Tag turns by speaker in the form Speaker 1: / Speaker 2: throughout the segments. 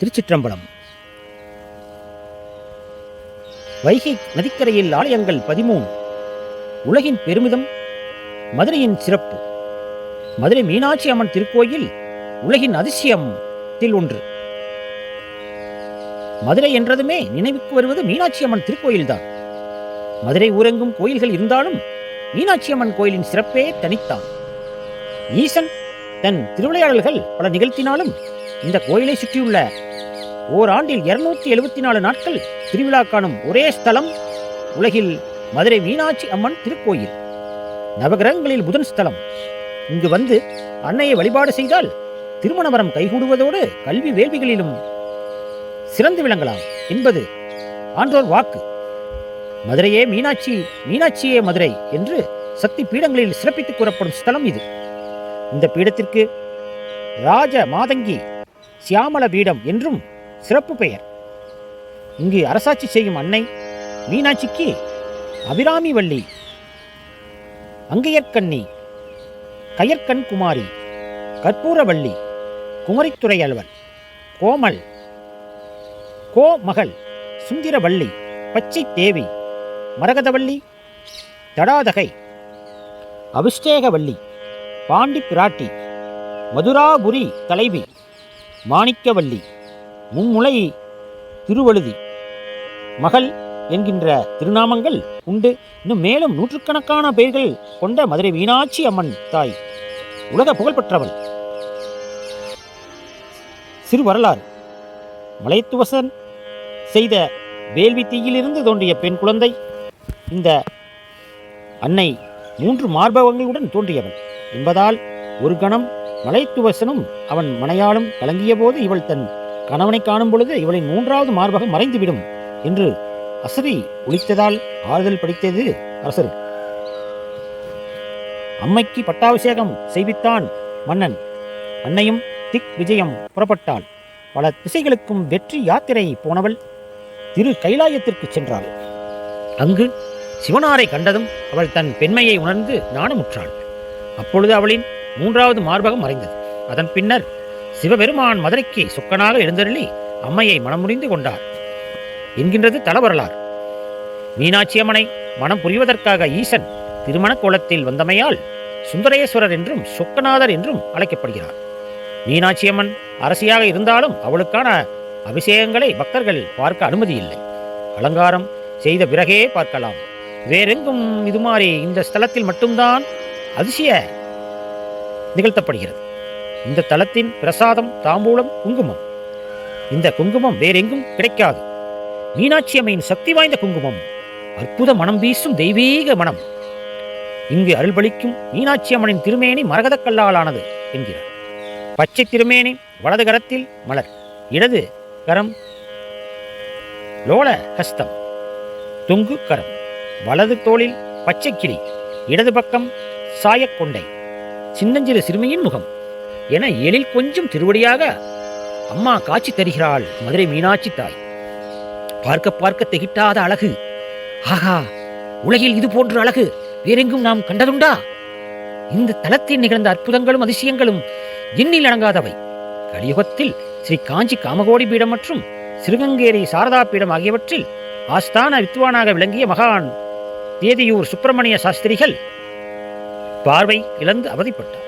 Speaker 1: திருச்சிற்றம்பலம். வைகை நதிக்கரையில் ஆலயங்கள் பதிமூணு. உலகின் பெருமிதம் மதுரையின் சிறப்பு. மதுரை மீனாட்சி அம்மன் திருக்கோயில் உலகின் அதிசயத்தில் ஒன்று. மதுரை என்றதுமே நினைவுக்கு வருவது மீனாட்சி அம்மன் திருக்கோயில்தான். மதுரை ஊரெங்கும் கோயில்கள் இருந்தாலும் மீனாட்சி அம்மன் கோயிலின் சிறப்பே தனித்தான். ஈசன் தன் திருவிளையாடல்கள் பல நிகழ்த்தினாலும் இந்த கோயிலை சுற்றியுள்ள ஓராண்டில் இருநூத்தி எழுபத்தி நாலு நாட்கள் திருவிழா காணும் ஒரே ஸ்தலம் உலகில் மதுரை மீனாட்சி அம்மன் திருக்கோயில். நவகிரகங்களில் புதன் ஸ்தலம். இங்கு வந்து அன்னையை வழிபாடு செய்தால் திருமணவரம் கைகூடுவதோடு கல்வி வேள்விகளிலும் சிறந்து விளங்கலாம் என்பது ஆன்றோர் வாக்கு. மதுரையே மீனாட்சி மீனாட்சியே மதுரை என்று சக்தி பீடங்களில் சிறப்பித்து கூறப்படும் ஸ்தலம் இது. இந்த பீடத்திற்கு ராஜ மாதங்கி சியாமல பீடம் என்றும் சிறப்பு பெயர். இங்கு அரசாட்சி செய்யும் அன்னை மீனாட்சிக்கு அபிராமி வள்ளி அங்கையற்கண்ணி கயற்கண் குமாரி கற்பூரவள்ளி குமரித்துறை அலுவல் கோமல் கோமகள் சுந்திரவள்ளி பச்சை தேவி மரகதவள்ளி தடாதகை அபிஷேகவள்ளி பாண்டி பிராட்டி மதுராபுரி தலைவி மாணிக்கவள்ளி மும்முலை திருவழுதி. மகள் என்கின்ற திருநாமங்கள் உண்டு. இன்னும் மேலும் நூற்றுக்கணக்கான பெயர்கள் கொண்ட மதுரை மீனாட்சி அம்மன் தாய் உலக புகழ்பெற்றவள். சிறு வரலாறு மலைத்துவசன் செய்த வேள்வி தீயிலிருந்து தோன்றிய பெண் குழந்தை. இந்த அன்னை மூன்று மார்பகங்களுடன் தோன்றியவள். என்பதால் ஒரு கணம் மலைத்துவசனும் அவன் மனையாளும் கலங்கிய போது இவள் தன் கணவனை காணும் பொழுது இவளின் மூன்றாவது மார்பகம் மறைந்துவிடும் என்று அசரி ஒழித்ததால் ஆறுதல் படித்தது அரசர். அம்மைக்கு பட்டாபிஷேகம் செய்வித்தான் மன்னன். அன்னையும் திக் விஜயம் புறப்பட்டாள். பல திசைகளுக்கும் வெற்றி யாத்திரை போனவள் திரு கைலாயத்திற்கு சென்றாள். அங்கு சிவனாரை கண்டதும் அவள் தன் பெண்மையை உணர்ந்து நாணமுற்றாள் அப்பொழுது அவளின் மூன்றாவது மார்பகம் மறைந்தது. அதன் பின்னர் சிவபெருமான் மதுரைக்கு சுக்கனாக எழுந்தருளி அம்மையை மனம் முடிந்து கொண்டார். என்கின்றது தலவரலார். மீனாட்சி அம்மனை மனம் புரிவதற்காக ஈசன் திருமண கோலத்தில் வந்தமையால் சுந்தரேஸ்வரர் என்றும் சொக்கநாதர் என்றும் அழைக்கப்படுகிறார். மீனாட்சி அம்மன் அரசியாக இருந்தாலும் அவளுக்கான அபிஷேகங்களை பக்தர்கள் பார்க்க அனுமதி இல்லை அலங்காரம் செய்த பிறகே பார்க்கலாம். வேறெங்கும் இது மாதிரி இந்த ஸ்தலத்தில் மட்டும்தான் அதிசய நிகழ்த்தப்படுகிறது. இந்த தலத்தின் பிரசாதம் தாம்பூலம் குங்குமம். இந்த குங்குமம் வேறெங்கும் கிடைக்காது. மீனாட்சி அம்மையின் சக்தி வாய்ந்த குங்குமம். அற்புத மனம் வீசும் தெய்வீக மனம். இங்கு அருள்பளிக்கும் மீனாட்சி அம்மனின் திருமேனி மரகதக்கல்லாலானது என்கிறார். பச்சை திருமேனி வலது கரத்தில் மலர் இடது கரம் லோல ஹஸ்தம் தொங்கு கரம். வலது தோளில் பச்சை கிளி இடது பக்கம் சாயக்கொண்டை சின்னஞ்சிறு சிறுமியின் முகம். என எழில் கொஞ்சம் திருவடியாக அம்மா காட்சி தருகிறாள் மதுரை மீனாட்சி தாய். பார்க்க பார்க்க திகிட்டாத அழகு. ஆகா உலகில் இது போன்ற அழகு வேறெங்கும் நாம் கண்டதுண்டா? இந்த தலத்தில் நிகழ்ந்த அற்புதங்களும் அதிசயங்களும் எண்ணில் அடங்காதவை. கலியுகத்தில் ஸ்ரீ காஞ்சி காமகோடி பீடம் மற்றும் சிறுகங்கேரி சாரதா பீடம் ஆகியவற்றில் ஆஸ்தான வித்வானாக விளங்கிய மகான் தேதியூர் சுப்பிரமணிய சாஸ்திரிகள் பார்வை இழந்து அவதிப்பட்டார்.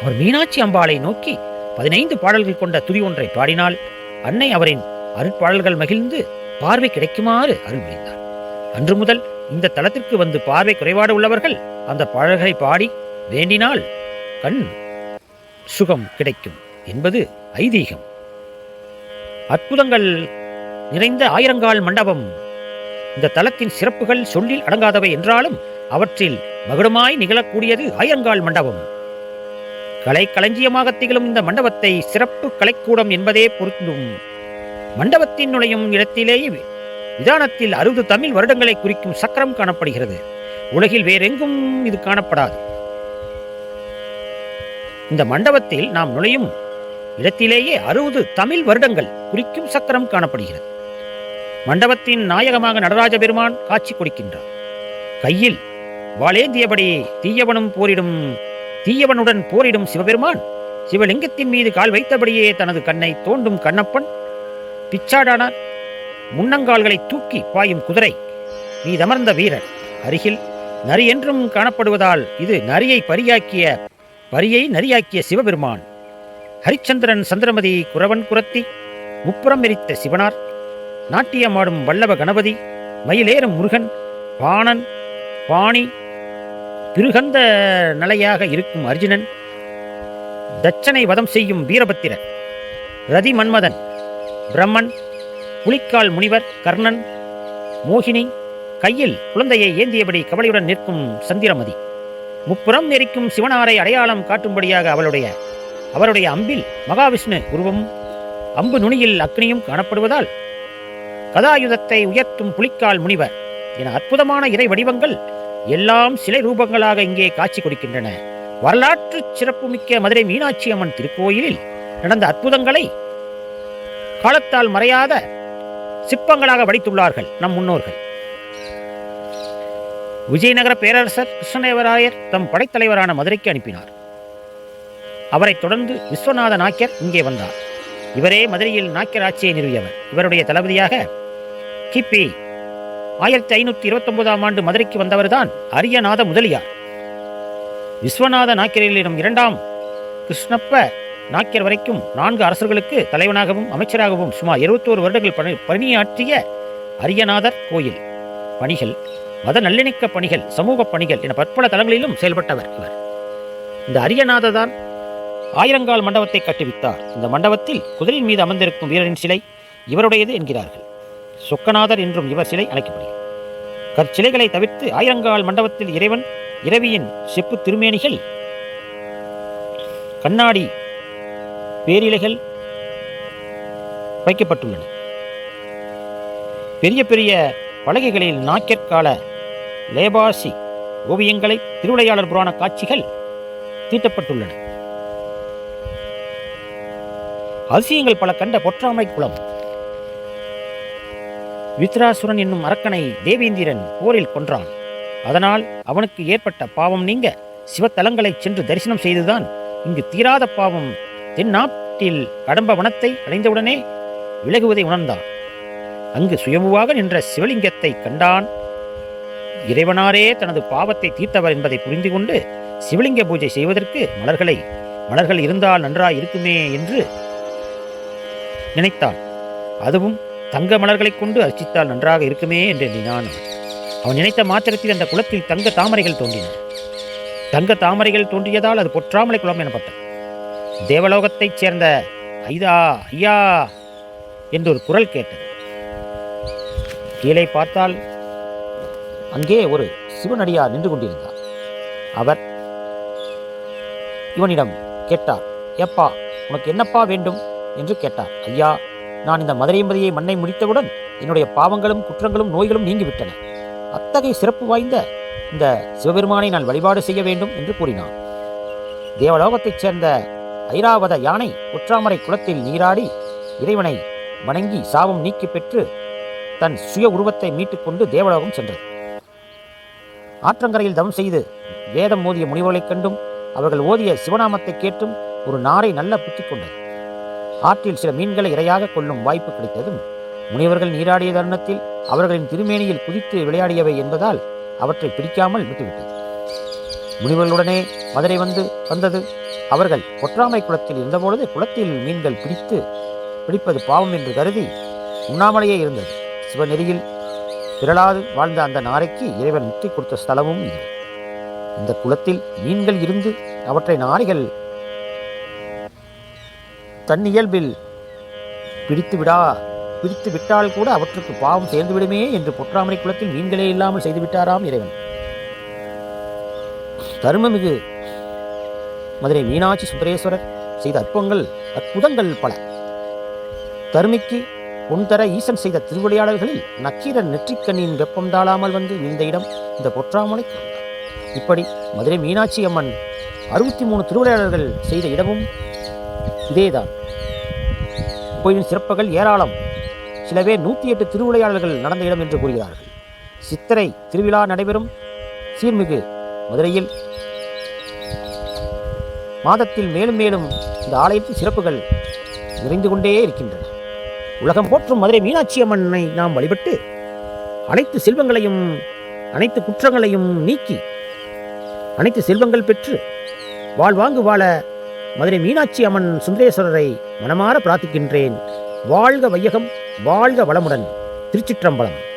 Speaker 1: அவர் மீனாட்சி அம்பாளை நோக்கி பதினைந்து பாடல்கள் கொண்ட துதி ஒன்றை பாடினால் அன்னை அவரின் அருட்பாடல்கள் மகிழ்ந்து பார்வை கிடைக்குமாறு அருள் புரிந்தார். அன்று முதல் இந்த தலத்திற்கு வந்து பார்வை குறைபாடு உள்ளவர்கள் அந்த பாடல்களை பாடி வேண்டினால் கண் சுகம் கிடைக்கும் என்பது ஐதீகம். அற்புதங்கள் நிறைந்த ஆயிரங்கால் மண்டபம் இந்த தலத்தின் சிறப்புகள் சொல்லில் அடங்காதவை என்றாலும் அவற்றில் மகுடமாய் நிகழக்கூடியது ஆயிரங்கால் மண்டபம். கலை களஞ்சியமாக திகழும் இந்த மண்டபத்தை சிறப்பு கலைக்கூடம் என்பதே பொருந்தும். மண்டபத்தின் நுழையும் இடத்திலேயே விதானத்தில் அறுபது தமிழ் வருடங்களை குறிக்கும் சக்கரம் காணப்படுகிறது. உலகில் வேறெங்கும் இது காணப்படாது. இந்த மண்டபத்தில் நாம் நுழையும் இடத்திலேயே அறுபது தமிழ் வருடங்கள் குறிக்கும் சக்கரம் காணப்படுகிறது. மண்டபத்தின் நாயகமாக நடராஜ பெருமான் காட்சி கொடுக்கின்றார். கையில் வாளேந்தியபடி தீயவனும் போரிடும் தீயவனுடன் போரிடும் சிவபெருமான் சிவலிங்கத்தின் மீது கால் வைத்தபடியே தனது கண்ணை தோண்டும் கண்ணப்பன் பிச்சாடானார் முன்னங்கால்களை தூக்கி பாயும் குதிரை. மீதமர்ந்த வீரர் அருகில் நரி என்றும் காணப்படுவதால் இது நரியை பரியாக்கிய பரியை நரியாக்கிய சிவபெருமான். ஹரிச்சந்திரன் சந்திரமதி குரவன் குரத்தி முப்புறம் எரித்த சிவனார் நாட்டியமாடும் வல்லவ கணபதி மயிலேறும் முருகன் பாணன் பாணி திருகந்த நிலையாக இருக்கும் அர்ஜுனன் தட்சனை வதம் செய்யும் வீரபத்திரர் ரதி மன்மதன் பிரம்மன் புலிக்கால் முனிவர் கர்ணன் மோகினி கையில் குழந்தையை ஏந்தியபடி கவலையுடன் நிற்கும் சந்திரமதி. முப்புறம் நெறிக்கும் சிவனாரை அடையாளம் காட்டும்படியாக அவளுடைய அவருடைய அம்பில் மகாவிஷ்ணு உருவம் அம்பு நுனியில் அக்னியும் காணப்படுவதால் கதாயுதத்தை உயர்த்தும் புலிக்கால் முனிவர் என அற்புதமான இறை வடிவங்கள் எல்லாம் சிலை ரூபங்களாக இங்கே காட்சி கொடுக்கின்றன. வரலாற்று சிறப்புமிக்க மதுரை மீனாட்சி அம்மன் திருக்கோயிலில் நடந்த அற்புதங்களை காலத்தால் மறையாத சிற்பங்களாக வடித்துள்ளார்கள் நம் முன்னோர்கள். விஜயநகர பேரரசர் கிருஷ்ணதேவராயர் தம் படைத்தலைவரான மதுரைக்கு அனுப்பினார். அவரைத் தொடர்ந்து விஸ்வநாத நாயக்கர் இங்கே வந்தார். இவரே மதுரையில் நாயக்கர் ஆட்சியை நிறுவியவர். இவருடைய தளபதியாக கிபி ஆயிரத்தி ஐநூற்றி இருபத்தொன்பதாம் ஆண்டு மதுரைக்கு வந்தவர்தான் அரியநாத முதலியார். விஸ்வநாத நாயக்கரிடம் இரண்டாம் கிருஷ்ணப்ப நாக்கியர் வரைக்கும் நான்கு அரசர்களுக்கு தலைவனாகவும் அமைச்சராகவும் சுமார் இருபத்தோரு வருடங்கள் பணி பணியாற்றிய அரியநாதர் கோயில். பணிகள் மத நல்லிணக்க பணிகள் சமூக பணிகள் என பற்பல தளங்களிலும் செயல்பட்டவர் இவர். இந்த அரியநாததான் ஆயிரங்கால் மண்டபத்தை கட்டுவித்தார் இந்த மண்டபத்தில் குதிரையின் மீது அமர்ந்திருக்கும் வீரரின் சிலை இவருடையது என்கிறார்கள். சொக்கநாதர் என்றும் இவர் சிலை அழைக்கப்படுகிறது கற்சிலைகளை தவிர்த்து ஆயிரங்கால் மண்டபத்தில் இறைவன் இரவியின் செப்பு திருமேனிகள் கண்ணாடி பேரிலைகள் வைக்கப்பட்டுள்ளன. பெரிய பெரிய பலகைகளில் நாக்கிற்கால லேபாசி ஓவியங்களை திருவிளையாளர் புராண காட்சிகள் தீட்டப்பட்டுள்ளன. அதிசயங்கள் பல கண்ட பொற்றாமை குளம். வித்ராசுரன் என்னும் அரக்கனை தேவேந்திரன் போரில் கொன்றான். அதனால் அவனுக்கு ஏற்பட்ட பாவம் நீங்க. சிவத்தலங்களை சென்று தரிசனம் செய்துதான் இங்கு தீராத பாவம் தென்னாட்டில் கடம்ப வனத்தை அடைந்தவுடனே விலகுவதை உணர்ந்தான். அங்கு சுயமுவாக நின்ற சிவலிங்கத்தை கண்டான். இறைவனாரே தனது பாவத்தை தீர்த்தவர் என்பதை புரிந்து கொண்டு சிவலிங்க பூஜை செய்வதற்கு மலர்களை மலர்கள் இருந்தால் நன்றாய் இருக்குமே என்று நினைத்தான். அதுவும் தங்க மலர்களைக் கொண்டு அர்ச்சித்தால் நன்றாக இருக்குமே என்று எண்ணினான் அவன். அவன் நினைத்த மாத்திரத்தில் அந்த குளத்தில் தங்க தாமரைகள் தோன்றின. தங்க தாமரைகள் தோன்றியதால் அது பொற்றாமலை குளம் எனப்பட்டது. தேவலோகத்தைச் சேர்ந்த ஐதா ஐயா என்று ஒரு குரல் கேட்டது. கீழே பார்த்தால் அங்கே ஒரு சிவனடியார் நின்று கொண்டிருந்தார். அவர் இவனிடம் கேட்டார் ஏப்பா உனக்கு என்னப்பா வேண்டும்? என்று கேட்டார். ஐயா நான் இந்த மதுரையம்பதியை மண்ணை முடித்தவுடன் என்னுடைய பாவங்களும் குற்றங்களும் நோய்களும் நீங்கிவிட்டன. அத்தகைய சிறப்பு வாய்ந்த இந்த சிவபெருமானை நான் வழிபாடு செய்ய வேண்டும் என்று கூறினான். தேவலோகத்தைச் சேர்ந்த ஐராவத யானை குற்றாமரை குளத்தில் நீராடி இறைவனை வணங்கி சாபம் நீக்கி பெற்று தன் சுய உருவத்தை மீட்டுக்கொண்டு தேவலோகம் சென்றது. ஆற்றங்கரையில் தவம் செய்து வேதம் மோதிய முனிவர்களைக் கண்டும் அவர்கள் ஓதிய சிவநாமத்தை கேட்டும் ஒரு நாரை நல்ல புத்தி கொண்டது. ஆற்றில் சில மீன்களை இரையாக கொள்ளும் வாய்ப்பு கிடைத்ததும் முனிவர்கள் நீராடிய தருணத்தில் அவர்களின் திருமேனியில் குதித்து விளையாடியவை என்பதால் அவற்றை பிடிக்காமல் விட்டுவிட்டது. முனிவர்களுடனே மதுரை வந்து வந்தது. அவர்கள் பொற்றாமை குளத்தில் இருந்தபொழுது குளத்தில் மீன்கள் பிடித்து பிடிப்பது பாவம் என்று கருதி உண்ணாமலேயே இருந்தது. சிவநெறியில் பிறளாது வாழ்ந்த அந்த நாரைக்கு இறைவன் முத்தி கொடுத்த ஸ்தலமும் இது. இந்த குளத்தில் மீன்கள் இருந்து அவற்றை நாரைகள் தன் இயல்பில் பிடித்து விடா பிடித்து விட்டால் கூட அவற்றுக்கு பாவம் சேர்ந்து விடுமே என்று பொற்றாமரை குளத்தில் மீன்களே இல்லாமல் செய்து விட்டாராம் இறைவன் தருமமிகு மதுரை மீனாட்சி சுந்தரேஸ்வரர் செய்த அற்பங்கள் அற்புதங்கள் பல. தருமிக்கு பொன்தர ஈசன் செய்த திருவிளையாடல்களில் நக்கீரன் நெற்றிக்கண்ணின் வெப்பம் தாழாமல் வந்து வீழ்ந்த இடம் இந்த பொற்றாமலை இப்படி மதுரை மீனாட்சி அம்மன் அறுபத்தி மூணு திருவிளையாடல்கள் செய்த இடமும் இதேதான். கோயிலின் சிறப்புகள் ஏராளம். சில பேர் நூற்றி எட்டு திருவிளையாடல்கள் நடந்த இடம் என்று கூறுகிறார்கள். சித்திரை திருவிழா நடைபெறும். சீர்மிகு மதுரையில். மாதத்தில் மேலும் மேலும் இந்த ஆலயத்தின் சிறப்புகள் நிறைந்து கொண்டே இருக்கின்றன. உலகம் போற்றும் மதுரை மீனாட்சி அம்மனை நாம் வழிபட்டு அனைத்து செல்வங்களையும் அனைத்து குற்றங்களையும் நீக்கி அனைத்து செல்வங்கள் பெற்று வாழ்வாங்கு வாழ மதுரை மீனாட்சி அம்மன் சுந்தரேஸ்வரரை மனமாற பிரார்த்திக்கின்றேன். வாழ்க வையகம் வாழ்க வளமுடன். திருச்சிற்றம்பலம்.